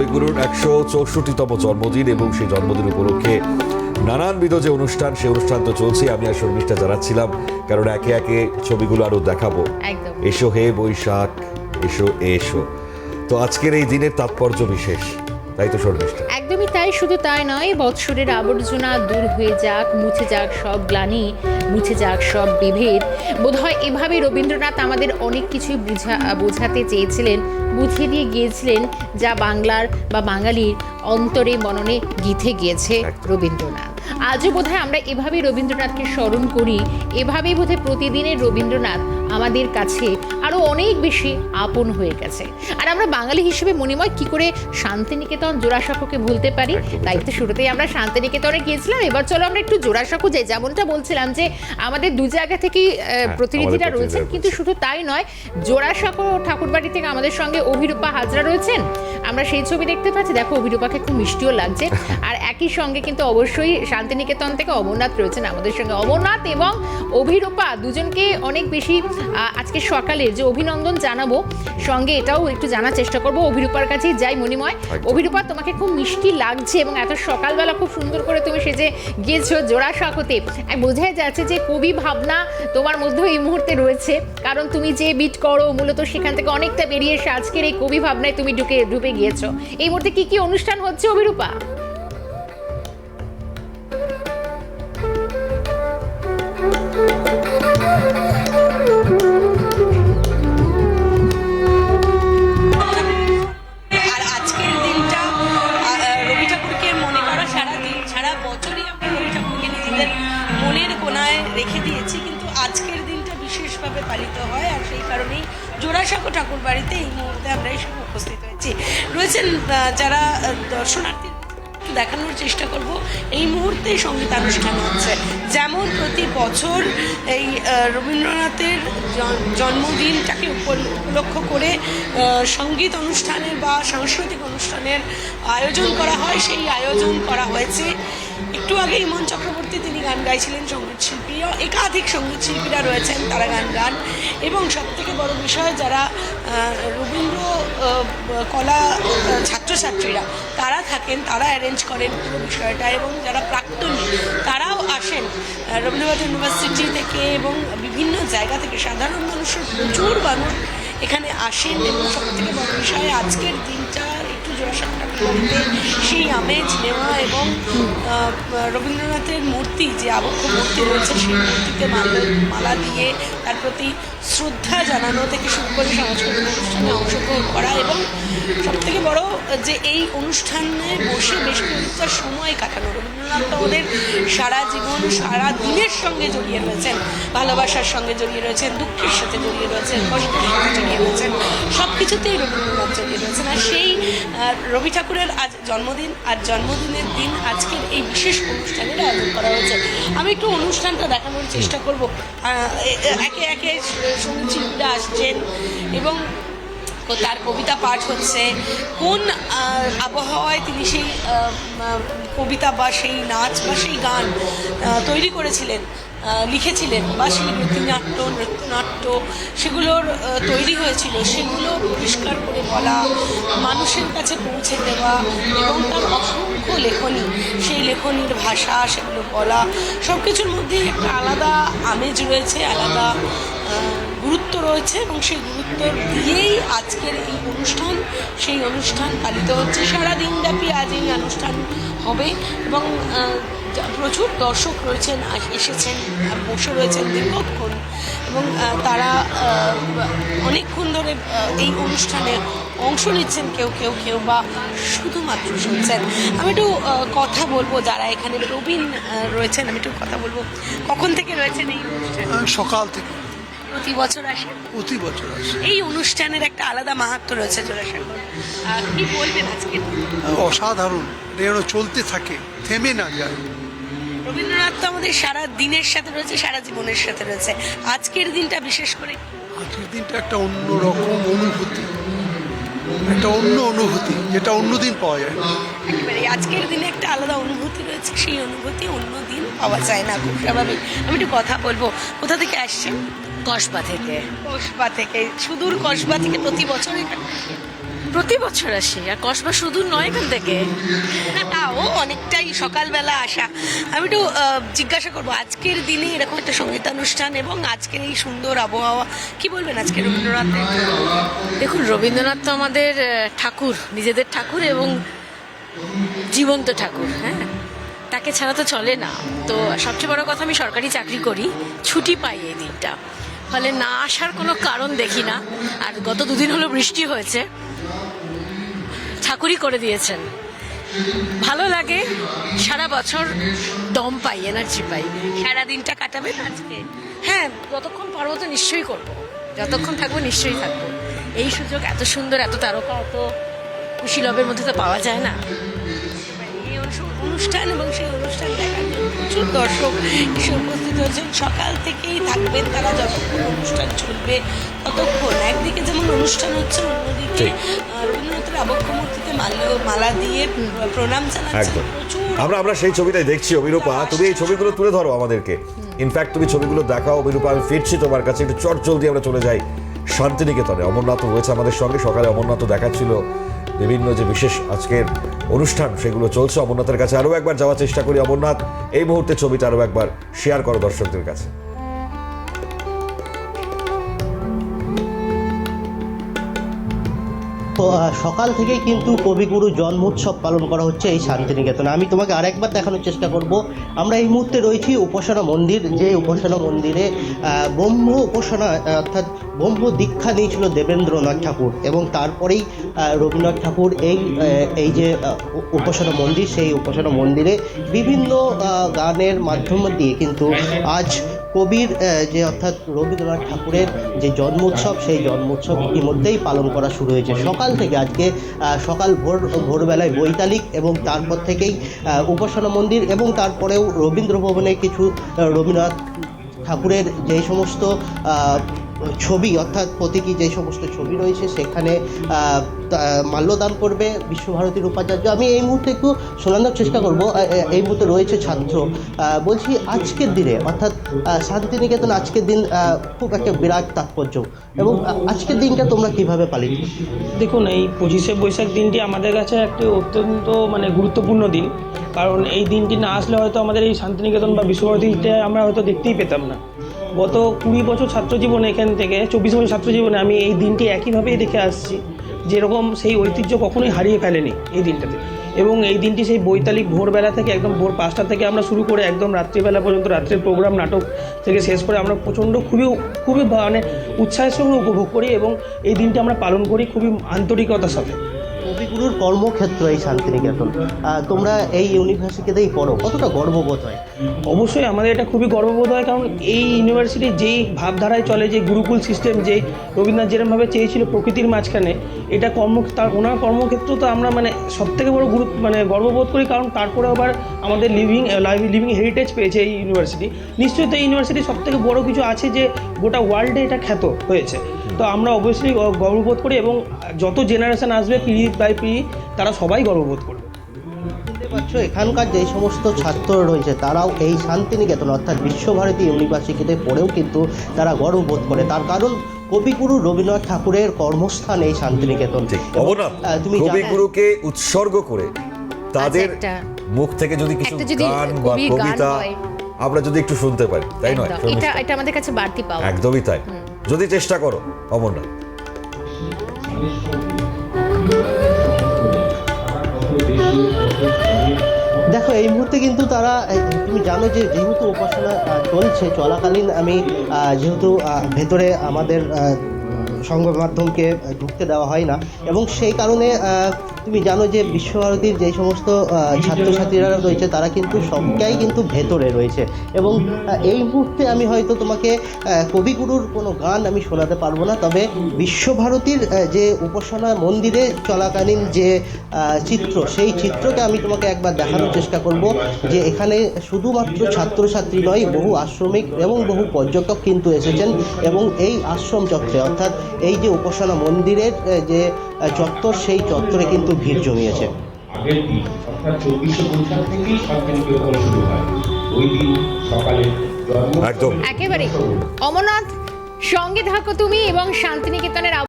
কবিগুরুর একশো চৌষট্টিতম জন্মদিন এবং সেই জন্মদিন উপলক্ষে নানানবিধ যে অনুষ্ঠান সেই অনুষ্ঠান তো চলছে। আমি আর শর্মিষ্ঠা জানাচ্ছিলাম কারণ একে একে ছবিগুলো আরও দেখাবো। এসো হে বৈশাখ এসো এসো। তো আজকের এই দিনের তাৎপর্য বিশেষ। তাই তো শর্মিষ্ঠা একদমই তাই শুধু তাই নয় বৎসরের আবর্জনা দূর হয়ে যাক মুছে যাক সব গ্লানি মুছে যাক সব বিভেদ। বোধহয় এভাবে রবীন্দ্রনাথ আমাদের অনেক কিছুই বুঝা বোঝাতে চেয়েছিলেন বুঝিয়ে দিয়ে গিয়েছিলেন যা বাংলার বা বাঙালির অন্তরে মননে গিথে গিয়েছে রবীন্দ্রনাথ। আজও বোধহয় আমরা এভাবেই রবীন্দ্রনাথকে স্মরণ করি এভাবেই বোধহয় প্রতিদিনের রবীন্দ্রনাথ আমাদের কাছে আরও অনেক বেশি আপন হয়ে গেছে। আর আমরা বাঙালি হিসেবে মনিময় কি করে শান্তিনিকেতন জোড়াসাঁকোকে ভুলতে পারি? তাই তো শুরুতেই আমরা শান্তিনিকেতনে গিয়েছিলাম। এবার চলো আমরা একটু জোড়াসাঁকো যাই। যেমনটা বলছিলাম যে আমাদের দু জায়গা থেকেই প্রতিনিধিরা রয়েছেন কিন্তু শুধু তাই নয় জোড়াসাঁকো ঠাকুরবাড়ি থেকে আমাদের সঙ্গে অভিরূপা হাজরা রয়েছেন। আমরা সেই ছবি দেখতে পাচ্ছি। দেখো অভিরূপাকে খুব মিষ্টিও লাগছে। আর একই সঙ্গে কিন্তু অবশ্যই শান্তিনিকেতন থেকে অমরনাথ রয়েছেন আমাদের সঙ্গে। অমরনাথ এবং অভিরূপা দুজনকে অনেক বেশি আজকে সকালে যে অভিনন্দন জানাব সঙ্গে এটাও একটু জানার চেষ্টা করব অভিরূপার কাছেই। যাই মণিময় একদম। অভিরূপা তোমাকে খুব মিষ্টি লাগছে এবং এত সকালবেলা খুব সুন্দর করে তুমি সেজে গিয়েছো জোড়াসাঁকোতে আর বোঝাই যাচ্ছে যে কবি ভাবনা তোমার মধ্যেও এই মুহূর্তে রয়েছে। কারণ তুমি যে বিট করো মূলত সেখান থেকে অনেকটা বেরিয়ে এসে আজকের এই কবি ভাবনায় তুমি ঢুকে ঢুকে গিয়েছো। এই মুহূর্তে কি কি অনুষ্ঠান হচ্ছে অভিরূপা? রেখে দিয়েছি, কিন্তু আজকের দিনটা বিশেষভাবে পালিত হয় আর সেই কারণেই জোড়াসাঁকো ঠাকুর বাড়িতে এই মুহূর্তে আমরা এসে উপস্থিত হয়েছি। রয়েছেন যারা দর্শনার্থী দেখানোর চেষ্টা করব, এই মুহূর্তে সঙ্গীতানুষ্ঠান হচ্ছে। যেমন প্রতি বছর এই রবীন্দ্রনাথের জন্মদিনটাকে উপল- উপলক্ষ করে সংগীত অনুষ্ঠানের বা সাংস্কৃতিক অনুষ্ঠানের আয়োজন করা হয়। সেই আয়োজন করা হয়েছে। একটু আগে ইমন চক্রবর্তী তিনি গান গাইছিলেন সংগীত শিল্পী একাধিক সংগীত শিল্পীরা রয়েছেন, তারা গান গান। এবং সবথেকে বড় বিষয় যারা রবীন্দ্র কলা ছাত্রছাত্রীরা, তারা থাকেন, তারা অ্যারেঞ্জ করেন পুরো বিষয়টা। এবং যারা প্রাক্তনী, তারাও আসেন রবীন্দ্রনাথ ইউনিভার্সিটি থেকে এবং বিভিন্ন জায়গা থেকে। সাধারণ মানুষের প্রচুর মানুষ এখানে আসেন। এবং সবথেকে বড় বিষয়, আজকের দিনটা একটু করতে সেই আমেজ নেওয়া এবং রবীন্দ্রনাথের মূর্তি, যে আবক্ষ মূর্তি রয়েছে, সেই মূর্তিতে মালা মালা দিয়ে তার প্রতি শ্রদ্ধা জানানো থেকে শুরু করে সাংস্কৃতিক অনুষ্ঠানে অংশগ্রহণ করা এবং সবথেকে বড় যে এই অনুষ্ঠানে বসে বেশ কিছুটা সময় কাটানো। রবীন্দ্রনাথ তো ওদের সারা জীবন, সারা দিনের সঙ্গে জড়িয়ে রয়েছেন, ভালোবাসার সঙ্গে জড়িয়ে রয়েছেন, দুঃখের সাথে জড়িয়ে রয়েছেন, কষ্টের সাথে জড়িয়ে রয়েছেন সব কিছুতেই রবীন্দ্রনাথ জড়িয়ে রয়েছেন। আর সেই রবি ঠাকুরের আজ জন্মদিন আর জন্মদিনের দিন আজকের এই বিশেষ অনুষ্ঠানের আয়োজন করা হয়েছে। আমি একটু অনুষ্ঠানটা দেখানোর চেষ্টা করব। একে একে সংগীত শিল্পীরা আসছেন এবং তার কবিতা পাঠ হচ্ছে। কোন আবহাওয়ায় তিনি সেই কবিতা বা সেই নাচ বা সেই গান তৈরি করেছিলেন? লিখেছিলেন, বা সেই নৃত্যনাট্য নৃত্যনাট্য সেগুলোর তৈরি হয়েছিল, সেগুলো পরিষ্কার করে বলা, মানুষের কাছে পৌঁছে দেওয়া এবং তার অসংখ্য লেখনী, সেই লেখনীর ভাষা সেগুলো বলা সব কিছুর মধ্যে একটা আলাদা আমেজ রয়েছে, আলাদা গুরুত্ব রয়েছে এবং সেই গুরুত্ব দিয়েই আজকের এই অনুষ্ঠান। সেই অনুষ্ঠান পালিত হচ্ছে সারা দিনব্যাপী আজ এই অনুষ্ঠান হবে এবং প্রচুর দর্শক রয়েছেন এসেছেন বসে রয়েছেন দীর্ঘক্ষণ। এবং তারা অনেকক্ষণ ধরে এই অনুষ্ঠানে অংশ নিচ্ছেন কেউ কেউ কেউ বা শুধুমাত্র শুনছেন। আমি একটু কথা বলব যারা এখানে প্রবীণ রয়েছেন, আমি একটু কথা বলব। কখন থেকে রয়েছেন এই অনুষ্ঠান? সকাল থেকে। প্রতি বছর আসেন প্রতি বছর আসে। এই অনুষ্ঠানের একটা আলাদা মাহাত্ম রয়েছে জোড়াসাগর কি বলবেন আজকে? অসাধারণ। এটা চলতে থাকে থেমে না যায়। রবীন্দ্রনাথ তো আমাদের সারা দিনের সাথে রয়েছে সারা জীবনের সাথে রয়েছে। আজকের দিনটা বিশেষ করে আজকের দিনটা একটা অন্য রকম অনুভূতি। একটা অন্য অনুভূতি যেটা অন্য দিন পাওয়া যায়। একেবারে আজকের দিনে একটা আলাদা অনুভূতি রয়েছে সেই অনুভূতি অন্য দিন পাওয়া যায় না খুব স্বাভাবিক। আমি একটু কথা বলব। কোথা থেকে আসছেন? কসবা থেকে। কসবা থেকে সুদূর কসবা থেকে প্রতি বছর প্রতি বছর আসি আর কসবা শুধু নয় এখান থেকে। না তাও অনেকটাই সকালবেলা আসা। আমি একটু জিজ্ঞাসা করব আজকের দিনে এরকম একটা সঙ্গীতানুষ্ঠান এবং আজকের এই সুন্দর আবহাওয়া কি বলবেন আজকে রবীন্দ্রনাথের? দেখুন রবীন্দ্রনাথ তো আমাদের ঠাকুর নিজেদের ঠাকুর এবং জীবন্ত ঠাকুর হ্যাঁ? তাকে ছাড়া তো চলে না। তো সবচেয়ে বড় কথা আমি সরকারি চাকরি করি, ছুটি পাই এই দিনটা। ফলে না আসার কোনো কারণ দেখি না। আর গত দুদিন হলো বৃষ্টি হয়েছে। ঠাকুরই করে দিয়েছেন। ভালো লাগে, সারা বছর দম পাই, এনার্জি পাই। সারা দিনটা কাটাবেন আজকে। হ্যাঁ যতক্ষণ পারব তো নিশ্চয়ই করব। যতক্ষণ থাকব নিশ্চয়ই থাকব। এই সুযোগ এত সুন্দর, এত তারকা, এত কুশীলবের মধ্যে তো পাওয়া যায় না। অনুষ্ঠান এবং সেই অনুষ্ঠান দেখার জন্য প্রচুর দর্শক এসে উপস্থিত হয়েছেন। সকাল থেকেই থাকবেন তারা যতক্ষণ অনুষ্ঠান চলবে ততক্ষণ। একদিকে যেমন অনুষ্ঠান হচ্ছে অন্যদিকে রবীন্দ্রনাথের আবক্ষ মূর্তিতে মালা দিয়ে প্রণাম জানাচ্ছেন। প্রচুর আমরা আমরা সেই ছবিটাই দেখছি অভিরূপা। তুমি এই ছবিগুলো তুলে ধরো আমাদেরকে। ইনফ্যাক্ট তুমি ছবিগুলো দেখাও। অভিরূপা আমি ফিরছি তোমার কাছে। একটু চট জলদি আমরা চলে যাই। শান্তিনিকেতনে। অমরনাথ রয়েছে আমাদের সঙ্গে। সকালে অমরনাথ দেখাচ্ছিল বিভিন্ন যে বিশেষ আজকের অনুষ্ঠান, সেগুলো চলছে। অমরনাথের কাছে আরও একবার যাওয়ার চেষ্টা করি। অমরনাথ, এই মুহূর্তে ছবিটা আরও একবার শেয়ার করো দর্শকদের কাছে। সকাল থেকেই কিন্তু কবিগুরু জন্মোৎসব পালন করা হচ্ছে এই শান্তিনিকেতনে। আমি তোমাকে আরেকবার দেখানোর চেষ্টা করব। আমরা এই মুহূর্তে রয়েছি উপাসনা মন্দির, যে উপাসনা মন্দিরে ব্রহ্ম উপাসনা অর্থাৎ ব্রহ্ম দীক্ষা নিয়েছিল দেবেন্দ্রনাথ ঠাকুর এবং তারপরেই রবীন্দ্রনাথ ঠাকুর এই এই যে উপাসনা মন্দির, সেই উপাসনা মন্দিরে বিভিন্ন গানের মাধ্যম দিয়ে কিন্তু আজ কবির যে অর্থাৎ রবীন্দ্রনাথ ঠাকুরের যে জন্মোৎসব, সেই জন্মোৎসব ইতিমধ্যেই পালন করা শুরু হয়েছে। সকাল থেকে আজকে সকাল ভোর, ভোরবেলায় বৈতালিক এবং তারপর থেকেই উপাসনা মন্দির এবং তারপরেও রবীন্দ্র ভবনে কিছু রবীন্দ্রনাথ ঠাকুরের যে সমস্ত ছবি, অর্থাৎ প্রতীকী যে সমস্ত ছবি রয়েছে, সেখানে মাল্যদান করবে বিশ্বভারতীর উপাচার্য। আমি এই মুহূর্তে একটু শোনানোর চেষ্টা করব এই মুহূর্তে রয়েছে ছাত্র। বলছি আজকের দিনে, অর্থাৎ শান্তিনিকেতন আজকের দিন খুব একটা বিরাট তাৎপর্য। এবং আজকের দিনটা তোমরা কীভাবে পালিত? দেখুন, এই পঁচিশে বৈশাখ দিনটি আমাদের কাছে একটি অত্যন্ত মানে গুরুত্বপূর্ণ দিন। কারণ এই দিনটি না আসলে হয়তো আমাদের এই শান্তিনিকেতন বা বিশ্বভারতীতে আমরা হয়তো দেখতেই পেতাম না। গত কুড়ি বছর ছাত্র জীবনে এখান থেকে, চব্বিশ বছর ছাত্র জীবনে আমি এই দিনটি একইভাবেই দেখে আসছি, যেরকম সেই ঐতিহ্য কখনোই হারিয়ে ফেলেনি এই দিনটাতে। এবং এই দিনটি সেই বৈতালিক ভোরবেলা থেকে, একদম ভোর পাঁচটা থেকে আমরা শুরু করে একদম রাত্রিবেলা পর্যন্ত রাত্রের প্রোগ্রাম নাটক থেকে শেষ করে আমরা প্রচণ্ড খুবই খুবই মানে উৎসাহের সঙ্গে উপভোগ করি এবং এই দিনটি আমরা পালন করি খুবই আন্তরিকতার সাথে। কবিগুরুর কর্মক্ষেত্র এই শান্তিনিকেতন। তোমরা এই ইউনিভার্সিটিতেই পড়ো, কতটা গর্ববোধ হয়? অবশ্যই আমাদের এটা খুবই গর্ববোধ হয়, কারণ এই ইউনিভার্সিটি যেই ভাবধারায় চলে, যে গুরুকুল সিস্টেম যে রবীন্দ্রনাথ যেরমভাবে চেয়েছিল প্রকৃতির মাঝখানে এটা কর্ম, তার ওনার কর্মক্ষেত্র তো আমরা মানে সবথেকে বড় গুরুত্ব মানে গর্ববোধ করি, কারণ তারপরে আবার আমাদের লিভিং লাইভ লিভিং হেরিটেজ পেয়েছে এই ইউনিভার্সিটি নিশ্চয়ই তো এই ইউনিভার্সিটি সবথেকে বড় কিছু আছে যে, গোটা ওয়ার্ল্ডে এটা খ্যাত হয়েছে। তো আমরা অবশ্যই গর্ববোধ করি এবং যত জেনারেশন আসবে, পিড়ি বাই পিড়ি, তারা সবাই গর্ববোধ করবে। পারছ, এখানকার যে সমস্ত ছাত্র রয়েছে, তারাও এই শান্তিনিকেতন, অর্থাৎ বিশ্বভারতী ইউনিভার্সিটিতে পড়েও কিন্তু তারা গর্ববোধ করে। তার কারণ কবিগুরু রবীন্দ্রনাথ ঠাকুরের কর্মস্থান এই শান্তিনিকেতন। তুমি কবিগুরুকে উৎসর্গ করে তাদের আচ্ছা, মুখ থেকে যদি কিছু গান বা কবিতা আমরা যদি একটু শুনতে পারি তাই নয়? এটা এটা আমাদের কাছে বাড়তি পাওয়া। একদমই তাই। যদি চেষ্টা করো অমরনাথ। দেখো, এই মুহূর্তে কিন্তু তারা তুমি জানো যে যেহেতু উপাসনা চলছে, চলাকালীন আমি যেহেতু ভেতরে আমাদের সংবাদ মাধ্যমকে ঢুকতে দেওয়া হয় না, এবং সেই কারণে তুমি জানো যে বিশ্বভারতীর যে সমস্ত ছাত্রছাত্রীরা রয়েছে, তারা কিন্তু সবটাই কিন্তু ভেতরে রয়েছে। এবং এই মুহূর্তে আমি হয়তো তোমাকে কবিগুরুর কোনো গান আমি শোনাতে পারব না, তবে বিশ্বভারতীর যে উপাসনা মন্দিরে চলাকালীন যে চিত্র, সেই চিত্রকে আমি তোমাকে একবার দেখানোর চেষ্টা করব, যে এখানে শুধুমাত্র ছাত্রছাত্রী নয়, বহু আশ্রমিক এবং বহু পর্যটক কিন্তু এসেছেন, এবং এই আশ্রম চত্বরে অর্থাৎ এই যে উপাসনা মন্দিরের যে চত্বর সেই চত্বরে কিন্তু ভিড় জমিয়েছে। আগের দিন অর্থাৎ চব্বিশে বৈশাখ থেকেই শান্তিনিকেতন শুরু হয়। ওই দিন সকালে একদম। একেবারে অমরনাথ সঙ্গে থাকো তুমি এবং শান্তিনিকেতনের